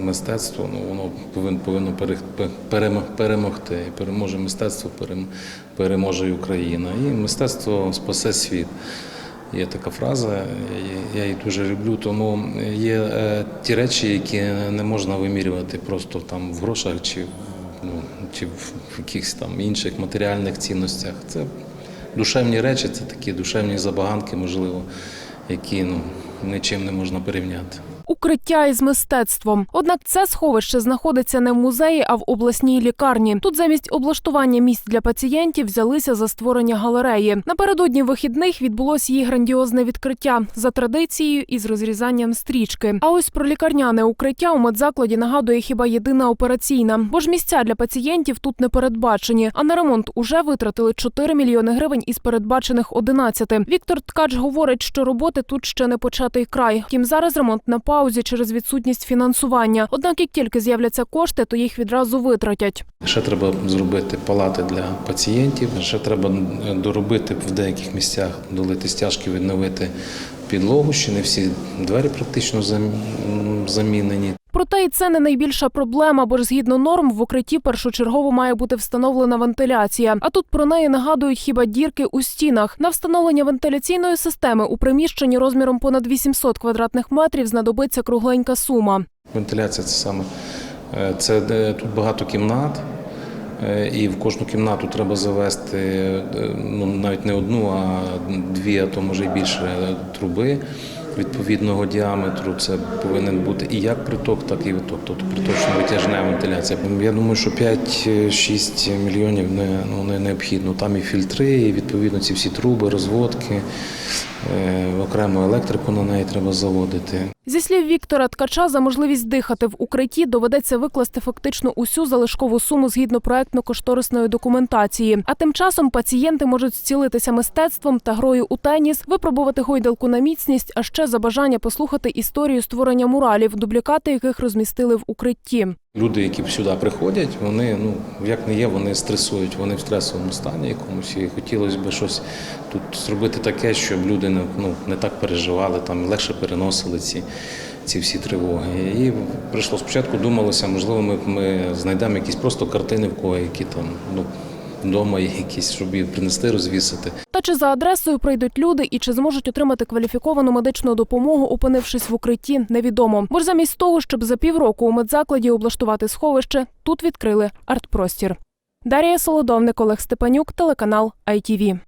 Мистецтво ну, воно повинно, повинно перемогти. Переможе мистецтво, переможе і Україна. І мистецтво спасе світ. Є така фраза, я- її дуже люблю. Тому є е, ті речі, які не можна вимірювати просто там в грошах чи, ну, чи в якихось там інших матеріальних цінностях. Це душевні речі, це такі душевні забаганки, можливо, які ну, нічим не можна порівняти. Укриття із мистецтвом. Однак це сховище знаходиться не в музеї, а в обласній лікарні. Тут замість облаштування місць для пацієнтів взялися за створення галереї. Напередодні вихідних відбулось її грандіозне відкриття за традицією із розрізанням стрічки. А ось про лікарняне укриття у медзакладі нагадує хіба єдина операційна, бо ж місця для пацієнтів тут не передбачені. А на ремонт уже витратили 4 мільйони гривень із передбачених 11. Віктор Ткач говорить, що роботи тут ще не початий край. Втім, зараз ремонт на паузі через відсутність фінансування. Однак, як тільки з'являться кошти, то їх відразу витратять. Ще треба зробити палати для пацієнтів. Ще треба доробити в деяких місцях, долити стяжки, відновити підлогу. Ще не всі двері практично замінені. Проте і це не найбільша проблема, бо ж згідно норм в укритті першочергово має бути встановлена вентиляція. А тут про неї нагадують хіба дірки у стінах. На встановлення вентиляційної системи у приміщенні розміром понад 800 квадратних метрів знадобиться кругленька сума. Вентиляція це саме е, це де тут багато кімнат. е, І в кожну кімнату треба завести е, ну, навіть не одну, а дві, а то може і більше е, труби відповідного діаметру. Це повинен бути і як приток, так і виток, тобто приточно витяжна вентиляція. Я думаю, що 5-6 мільйонів не, ну, не необхідно. Там і фільтри, і відповідно ці всі труби, розводки, е, окрему електрику на неї треба заводити. Зі слів Віктора Ткача, за можливість дихати в укритті доведеться викласти фактично усю залишкову суму згідно проектно-кошторисної документації. А тим часом пацієнти можуть зцілитися мистецтвом та грою у теніс, випробувати гойдалку на міцність, а ще за бажання послухати історію створення муралів, дублікати яких розмістили в укритті. Люди, які сюди приходять, вони ну як не є, вони стресують, вони в стресовому стані якомусь. І хотілося б щось тут зробити таке, щоб люди не ну не так переживали, там легше переносили ці, ці всі тривоги. І прийшло спочатку, думалося, можливо, ми, ми знайдемо якісь просто картини в кого, які там ну вдома якісь, щоб її принести, розвісити. Та чи за адресою прийдуть люди і чи зможуть отримати кваліфіковану медичну допомогу, опинившись в укритті, невідомо. Бо ж замість того, щоб за півроку у медзакладі облаштувати сховище, тут відкрили артпростір. Дарія Солодовник, Олег Степанюк, телеканал ITV.